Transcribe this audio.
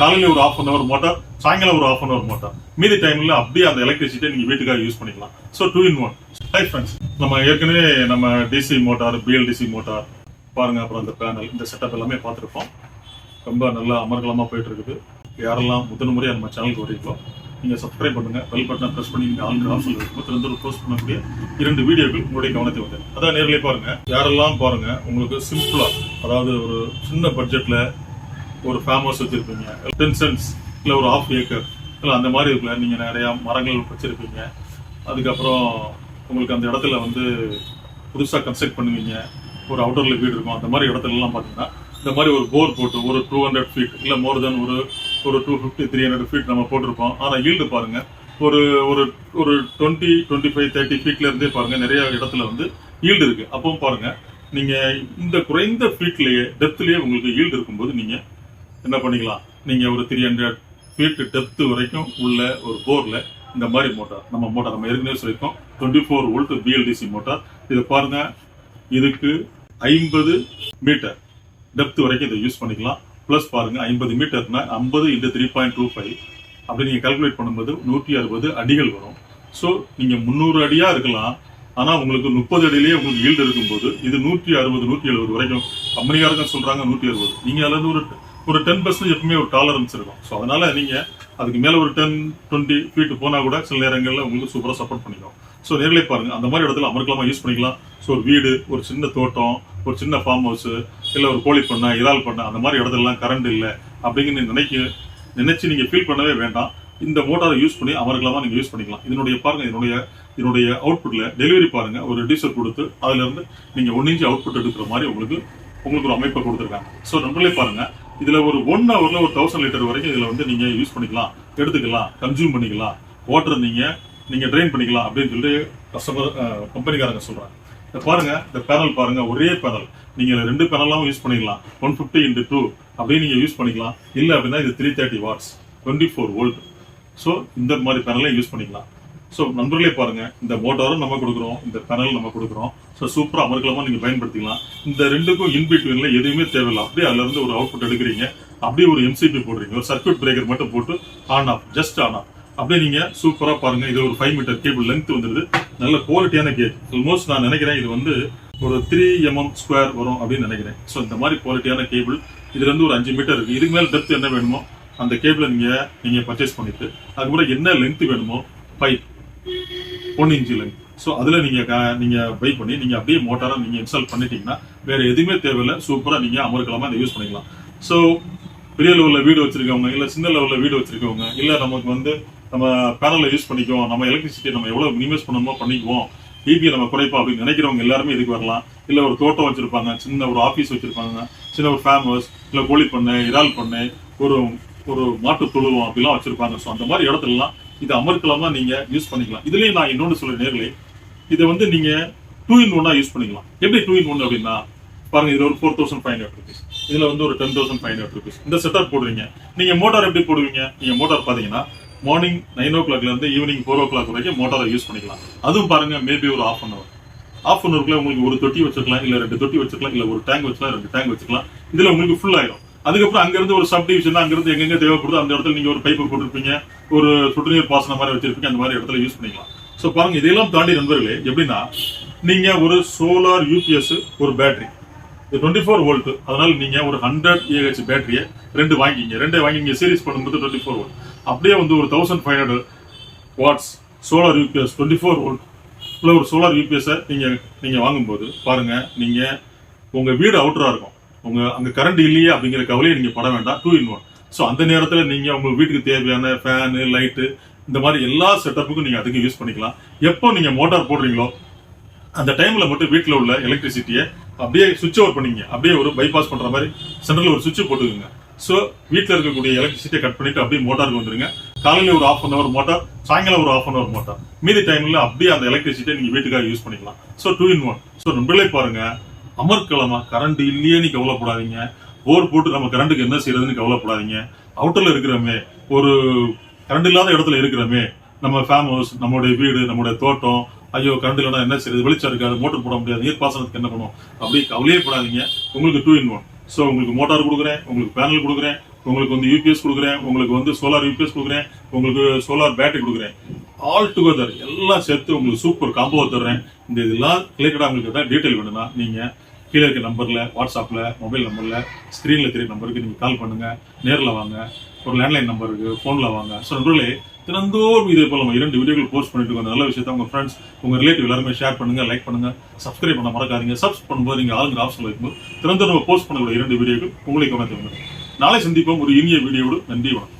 காலையில ஒரு half an our motor சாயங்காலம் ஒரு ஆஃப் அன் அவர் மோட்டார் மீதி டைம்ல அப்படியே அந்த எலக்ட்ரிசிட்டியை நீங்க வீட்டுக்காக யூஸ் பண்ணிக்கலாம். So two in one hi friends நம்ம ஏற்கனவே நம்ம டிசி மோட்டார் பிஎல்டிசி மோட்டார் பாருங்க அப்புறம் அந்த பேனல் இந்த செட்டப் எல்லாமே பார்த்துருப்போம். ரொம்ப நல்லா அமர்கலமா போயிட்டு இருக்குது யாரெல்லாம் முதல் முறையாக நம்ம சேனலுக்கு வரீங்களோ நீங்கள் சப்ஸ்கிரைப் பண்ணுங்கள் பெல் பட்டனை ப்ரெஸ் பண்ணி நீங்க ஆல் ஆஃபில் முப்பத்தி போஸ்ட் பண்ணக்கூடிய இரண்டு வீடியோக்கள் உங்களுடைய கவனத்தை வந்து அதான் நேரிலே பாருங்கள் யாரெல்லாம் பாருங்கள் உங்களுக்கு சிம்பிளாக அதாவது ஒரு சின்ன பட்ஜெட்டில் ஒரு ஃபார்ம் ஹவுஸ் வச்சிருப்பீங்க. டென் சென்ஸ் இல்லை ஒரு ஆஃப் ஏக்கர் இல்லை அந்த மாதிரி இருக்குல்ல நீங்கள் நிறையா மரங்கள் வச்சுருப்பீங்க. அதுக்கப்புறம் உங்களுக்கு அந்த இடத்துல வந்து புதுசாக கன்ஸ்ட்ரக்ட் பண்ணுவீங்க. ஒரு அவுட்டரில் வீடு இருக்கும். அந்த மாதிரி இடத்துலலாம் பார்த்தீங்கன்னா இந்த மாதிரி ஒரு போர் போட்டு ஒரு டூ ஹண்ட்ரட் ஃபீட் இல்லை மோர் தென் ஒரு ஒரு two fifty three hundred feet நம்ம போட்டிருப்போம். ஆனால் ஈல்டு பாருங்கள் ஒரு ஒரு ஒரு டுவெண்ட்டி டுவெண்ட்டி ஃபைவ் தேர்ட்டி ஃபீட்லேருந்தே பாருங்கள் நிறையா இடத்துல வந்து ஈல்டு இருக்குது அப்பவும் பாருங்க நீங்கள் இந்த குறைந்த ஃபீட்லேயே டெப்த்லேயே உங்களுக்கு ஈல்டு இருக்கும்போது நீங்கள் என்ன பண்ணிக்கலாம்? நீங்கள் ஒரு த்ரீ ஹண்ட்ரட் ஃபீட்டு டெப்த் வரைக்கும் உள்ள ஒரு போரில் இந்த மாதிரி மோட்டார் நம்ம மோட்டார் நம்ம ஏற்கனவே சொல்லியிருக்கோம். Twenty four volt BLDC motor இதை பாருங்கள் இதுக்கு ஐம்பது மீட்டர் டெப்த் வரைக்கும் இதை யூஸ் பண்ணிக்கலாம். ப்ளஸ் பாருங்கள் ஐம்பது மீட்டர்னா ஐம்பது into three point two five அப்படி நீங்கள் கால்குலேட் பண்ணும்போது நூற்றி அறுபது அடிகள் வரும். ஸோ நீங்கள் முந்நூறு அடியாக இருக்கலாம். ஆனால் உங்களுக்கு முப்பது அடியிலேயே உங்களுக்கு ஈல்டு இருக்கும்போது இது நூற்றி அறுபது நூற்றி எழுபது வரைக்கும். கம்பெனிக்காரங்க சொல்கிறாங்க நூற்றி அறுபது. நீங்கள் அதில் ஒரு ஒரு டென் பர்சன்ட் எப்பவுமே ஒரு டாலரன்ஸ் இருக்கும் ஸோ அதனால நீங்க அதுக்கு மேல ஒரு டென் டுவெண்ட்டி ஃபீட் போனா கூட சில நேரங்களில் உங்களுக்கு சூப்பராக சப்போர்ட் பண்ணிக்கும். ஸோ நேரிலே பாருங்க. அந்த மாதிரி இடத்துல அமர்க்கலாமா யூஸ் பண்ணிக்கலாம். ஸோ ஒரு வீடு ஒரு சின்ன தோட்டம் ஒரு சின்ன ஃபார்ம் ஹவுஸ் இல்லை ஒரு கோழி பண்ணை இறால் பண்ணை அந்த மாதிரி இடத்துலலாம் கரண்ட் இல்லை அப்படிங்கன்னு நினைக்க நினைச்சு நீங்க ஃபீல் பண்ணவே வேண்டாம். இந்த மோட்டாரை யூஸ் பண்ணி அமர்க்கலாமா நீங்க யூஸ் பண்ணிக்கலாம். இதனுடைய பாருங்க இதனுடைய இதனுடைய அவுட்புட்ல டெலிவரி பாருங்க. ஒரு டீசல் கொடுத்து அதுல இருந்து நீங்க ஒன் அவுட்புட் எடுக்கிற மாதிரி உங்களுக்கு உங்களுக்கு ஒரு அமைப்பை கொடுத்துருக்காங்க. ஸோ நண்பர்களே பாருங்க. இதுல ஒரு ஒன் ஹவர்ல ஒரு தௌசண்ட் லிட்டர் வரைக்கும் இதுல வந்து நீங்க யூஸ் பண்ணிக்கலாம் எடுத்துக்கலாம் கன்சியூம் பண்ணிக்கலாம். வாட்டர் நீங்க நீங்க ட்ரெயின் பண்ணிக்கலாம் அப்படின்னு சொல்லிட்டு கஸ்டமர் கம்பெனிக்காரங்க சொல்றாங்க. இதை பாருங்க இந்த பேனல் பாருங்க ஒரே பேனல் நீங்க ரெண்டு பேனலாவும் யூஸ் பண்ணிக்கலாம். ஒன் பிப்டி இன்டு டூ அப்படின்னு நீங்க யூஸ் பண்ணிக்கலாம். இல்ல அப்படின்னா இது three thirty watts twenty four volt so இந்த மாதிரி பேனலையும் யூஸ் பண்ணிக்கலாம். ஸோ நண்பர்களே பாருங்க இந்த மோட்டாரும் நம்ம கொடுக்குறோம் இந்த பேனல் நம்ம கொடுக்குறோம். ஸோ சூப்பராக அமர்க்கலமாக நீங்கள் பயன்படுத்திக்கலாம். இந்த ரெண்டுக்கும் இன்பிட்வீனில் எதுவுமே தேவையில்லை. அப்படியே அதுலேருந்து ஒரு அவுட்புட் எடுக்கிறீங்க. அப்படியே ஒரு எம்சிபி போடுறீங்க. ஒரு சர்க்யூட் பிரேக்கர் மட்டும் போட்டு on off just on off அப்படியே நீங்கள் சூப்பராக பாருங்கள் இது ஒரு ஃபைவ் மீட்டர் கேபிள் லென்த் வந்துடுது நல்ல குவாலிட்டியான கேபிள் ஆல்மோஸ்ட் நான் நினைக்கிறேன் இது வந்து ஒரு த்ரீ எம்எம் ஸ்கொயர் வரும் அப்படின்னு நினைக்கிறேன். ஸோ இந்த மாதிரி குவாலிட்டியான கேபிள் இதுலேருந்து ஒரு அஞ்சு மீட்டர் இருக்குது இதுக்கு மேலே டெப்த் என்ன வேணுமோ அந்த கேபிளை நீங்கள் நீங்கள் பர்ச்சேஸ் பண்ணிட்டு அதுக்கப்புறம் என்ன லென்த் வேணுமோ பைப் ஒன் இன்ச்சு ஸோ அதில் நீங்கள் க- பை பண்ணி நீங்கள் அப்படியே மோட்டாரை நீங்கள் இன்ஸ்டால் பண்ணிட்டீங்கன்னா வேறு எதுவுமே தேவையில்லை. சூப்பராக நீங்கள் அமர்க்கலாமா இதை யூஸ் பண்ணிக்கலாம். ஸோ பெரிய லெவலில் வீடு வச்சிருக்கவங்க இல்லை சின்ன லெவலில் வீடு வச்சிருக்கவங்க இல்லை நமக்கு வந்து நம்ம பேனல்ல யூஸ் பண்ணிக்குவோம் நம்ம எலக்ட்ரிசிட்டி நம்ம எவ்வளோ மினிமைஸ் பண்ணணுமோ பண்ணிக்குவோம். பிபியை நம்ம குறைப்போம் அப்படின்னு நினைக்கிறவங்க எல்லாருமே இதுக்கு வரலாம். இல்லை ஒரு தோட்டம் வச்சுருப்பாங்க சின்ன ஒரு ஆஃபீஸ் வச்சுருப்பாங்க சின்ன ஒரு ஃபேமஸ் ஹவுஸ் இல்ல கோழி பண்ணு இறால் பண்ணை ஒரு ஒரு மாட்டு தொழுவம் அப்படிலாம் வச்சுருப்பாங்க. ஸோ அந்த மாதிரி இடத்துலலாம் இது அமர்க்கலாமா நீங்க யூஸ் பண்ணிக்கலாம். இதுலயும் நான் இன்னொன்னு சொல்ல நேர்களே இதை வந்து நீங்க டூ இன் ஒன்னா யூஸ் பண்ணிக்கலாம். எப்படி டூ இன் ஒன் அப்படின்னா பாருங்க இதுல ஒரு four thousand five hundred rupees இதுல வந்து ஒரு ten thousand five hundred rupees இந்த செட்டப் போடுறீங்க. நீங்க மோட்டார் எப்படி போடுவீங்க? நீங்க மோட்டார் பாத்தீங்கன்னா மார்னிங் நைன் ஓ கிளாக்ல இருந்து ஈவினிங் ஃபோர் ஓ கிளாக் வரைக்கும் மோட்டாரை யூஸ் பண்ணிக்கலாம். அதுவும் பாருங்க மேபி ஒரு half an hour half an அவருக்குள்ள உங்களுக்கு ஒரு தொட்டி வச்சுக்கலாம் இல்ல ரெண்டு தொட்டி வச்சுக்கலாம் இல்ல ஒரு டேங்க் வச்சுக்கலாம் ரெண்டு டேங்க் வச்சுக்கலாம். இதுல உங்களுக்கு ஃபுல் ஆயிரும். அதுக்கப்புறம் அங்கிருந்து ஒரு சப் டிவிஷன் அங்க எங்கெங்க தேவைப்படுதோ அந்த இடத்துல நீங்க ஒரு பைப்பு போட்டிருப்பீங்க ஒரு சொட்டு நீர் பாசனம் மாதிரி வச்சிருப்பீங்க அந்த மாதிரி இடத்துல யூஸ் பண்ணிக்கலாம். ஸோ பாருங்க இதெல்லாம் தாண்டி நண்பர்களே எப்படின்னா நீங்க ஒரு சோலார் யூபிஎஸ் ஒரு பேட்டரி இது டுவெண்ட்டி ஃபோர் வோல்ட் அதனால நீங்க ஒரு ஹண்ட்ரட் ஏஹெச் பேட்டரியை ரெண்டு வாங்கிங்க. ரெண்டே வாங்கி நீங்க சீரிஸ் பண்ணும்போது டுவெண்ட்டி ஃபோர் வோல்ட் அப்படியே வந்து ஒரு thousand five hundred watts solar UPS twenty four volt இல்லை ஒரு சோலார் யூபிஎஸ்ஸை நீங்கள் நீங்கள் வாங்கும்போது பாருங்க நீங்கள் உங்கள் வீடு அவுட்டராக இருக்கும். உங்க அங்க கரண்ட் இல்லையே அப்படிங்கிற கவலையை நீங்க பட வேண்டாம். டூ இன் ஒன் ஸோ அந்த நேரத்தில் நீங்க உங்க வீட்டுக்கு தேவையான ஃபேனு லைட்டு இந்த மாதிரி எல்லா செட்டப்புக்கும் நீங்க அதுக்கு யூஸ் பண்ணிக்கலாம். எப்போ நீங்க மோட்டார் போடுறீங்களோ அந்த டைம்ல மட்டும் வீட்டில் உள்ள எலக்ட்ரிசிட்டியை அப்படியே சுவிட்ச் ஓவர் பண்ணிங்க அப்படியே ஒரு பைபாஸ் பண்ற மாதிரி சென்டர்ல ஒரு சுவிட்ச் போட்டுக்கோங்க. ஸோ வீட்டில் இருக்கக்கூடிய எலக்ட்ரிசிட்டியை கட் பண்ணிட்டு அப்படியே மோட்டாருக்கு வந்துருங்க. காலையில் ஒரு ஆஃப் அன் அவர் மோட்டார் சாயங்காலம் ஒரு ஆஃப் அன் அவர் மோட்டார் மீதி டைம்ல அப்படியே அந்த எலக்ட்ரிசிட்டியை நீங்க வீட்டுக்காக யூஸ் பண்ணிக்கலாம். So two in one so நம்மளே பாருங்க. அமர்க்கலமா கரண்ட் இல்லையே நீ கவலைப்படாதீங்க. போர் போட்டு நம்ம கரண்ட்டுக்கு என்ன செய்யறதுன்னு கவலைப்படாதீங்க. அவுட்டர்ல இருக்கிறோமே ஒரு கரண்ட் இல்லாத இடத்துல இருக்கிறோமே நம்ம ஃபேம் ஹவுஸ் நம்மளுடைய வீடு நம்மளுடைய தோட்டம் ஐயோ கரண்ட் இல்லைனா என்ன செய்யுது வெளிச்சம் இருக்காது மோட்டர் போட முடியாது நீர் பாசனத்துக்கு என்ன பண்ணுவோம்? அப்படி கவலையே படாதீங்க உங்களுக்கு டூ இன் ஒன் ஸோ உங்களுக்கு மோட்டார் கொடுக்குறேன் உங்களுக்கு பேனல் கொடுக்குறேன் உங்களுக்கு வந்து யூபிஎஸ் கொடுக்குறேன் உங்களுக்கு வந்து சோலார் யூபிஎஸ் கொடுக்குறேன் உங்களுக்கு சோலார் பேட்டரி கொடுக்குறேன். ஆல் டுகெதர் எல்லாம் சேர்த்து உங்களுக்கு சூப்பர் காம்போ தர்றேன். இந்த இதெல்லாம் ரிலேட்டடாக உங்களுக்கு ஏதாவது டீட்டெயில் வேணும்னா நீங்கள் கீழே இருக்க நம்பரில் வாட்ஸ்அப்பில் மொபைல் நம்பரில் ஸ்க்ரீனில் தெரிய நம்பருக்கு நீங்கள் கால் பண்ணுங்கள் நேரில் வாங்க. ஒரு லேண்ட்லைன் நம்பர் ஃபோனில் வாங்க. ஸோ நண்பர்களே தினந்தோறும் இதே போல் நம்ம இரண்டு வீடியோக்கள் போஸ்ட் பண்ணிட்டு இருக்கோம். அந்த நல்ல விஷயத்தை உங்கள் ஃப்ரெண்ட்ஸ் உங்கள் ரிலேட்டிவ் எல்லாருமே ஷேர் பண்ணுங்கள் லைக் பண்ணுங்கள் சப்ஸ்கிரைப் பண்ண மறக்காதீங்க. சப்ஸ் பண்ணும்போது நீங்கள் ஆளுங்க ஆப்ஷன் வைக்கும்போது தினந்தோறும் நம்ம போஸ்ட் பண்ணக்கூடிய இரண்டு வீடியோக்கள் உங்களை கவனத்தை வந்து நாளை சந்திப்போம். ஒரு இனிய வீடியோடு நன்றி வணக்கம்.